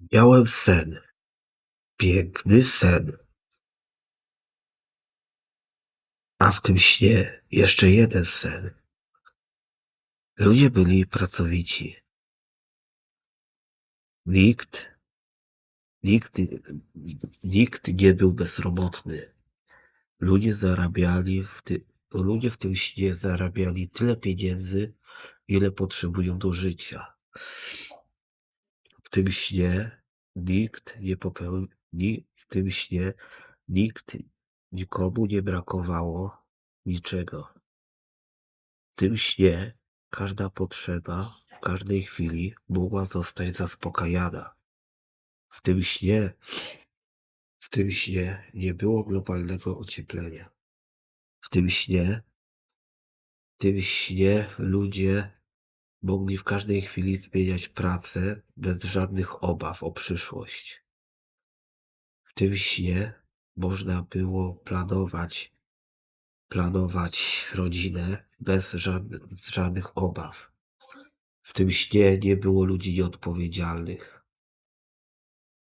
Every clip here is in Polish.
Miałem sen, piękny sen. A w tym śnie jeszcze jeden sen. Ludzie byli pracowici. Nikt, nikt, nikt nie był bezrobotny. Ludzie zarabiali w ty, ludzie w tym śnie zarabiali tyle pieniędzy, ile potrzebują do życia. W tym śnie nikt nie popełnił, w tym śnie nikt, nikomu nie brakowało niczego. W tym śnie każda potrzeba w każdej chwili mogła zostać zaspokajana. W tym śnie, w tym śnie nie było globalnego ocieplenia. W tym śnie, w tym śnie ludzie mogli w każdej chwili zmieniać pracę bez żadnych obaw o przyszłość. W tym śnie można było planować, planować rodzinę bez żadnych, żadnych obaw. W tym śnie nie było ludzi nieodpowiedzialnych.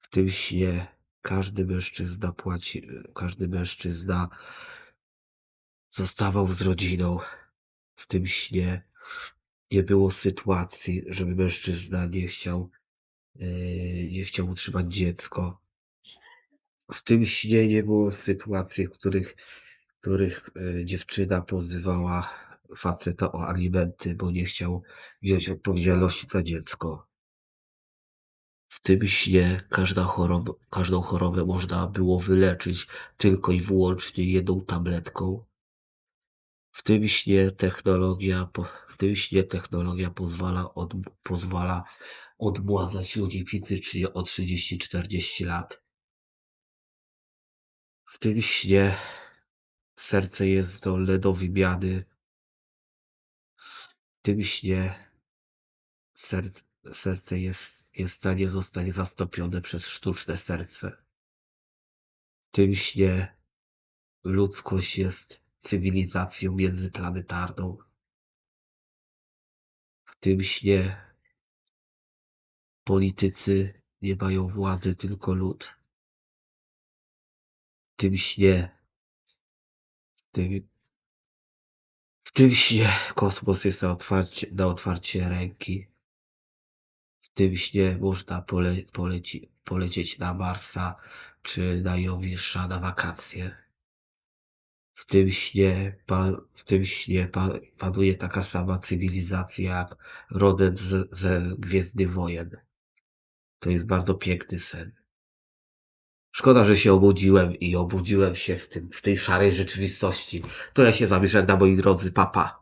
W tym śnie każdy mężczyzna płaci, każdy mężczyzna zostawał z rodziną. W tym śnie nie było sytuacji, żeby mężczyzna nie chciał, yy, nie chciał utrzymać dziecko. W tym śnie nie było sytuacji, w których, w których yy, dziewczyna pozywała faceta o alimenty, bo nie chciał wziąć odpowiedzialności za dziecko. W tym śnie każda choroba, każdą chorobę można było wyleczyć tylko i wyłącznie jedną tabletką. W tym śnie technologia, w tym śnie technologia pozwala, od, pozwala odmładzać ludzi fizycznie o 30-40 lat. W tym śnie serce jest zdolne do wymiany. W tym śnie serce, serce jest, jest w stanie zostać zastąpione przez sztuczne serce. W tym śnie ludzkość jest cywilizacją międzyplanetarną. W tym śnie politycy nie mają władzy, tylko lud. W tym śnie, w tym, w tym śnie kosmos jest na otwarcie, na otwarcie ręki. W tym śnie można pole, poleci, polecieć na Marsa czy na Jowisza na wakacje. W tym śnie, w tym śnie pa, panuje taka sama cywilizacja jak rodem ze, ze Wojen. To jest bardzo piękny sen. Szkoda, że się obudziłem i obudziłem się w, tym, w tej szarej rzeczywistości. To ja się z wami żegnam, moi drodzy, papa.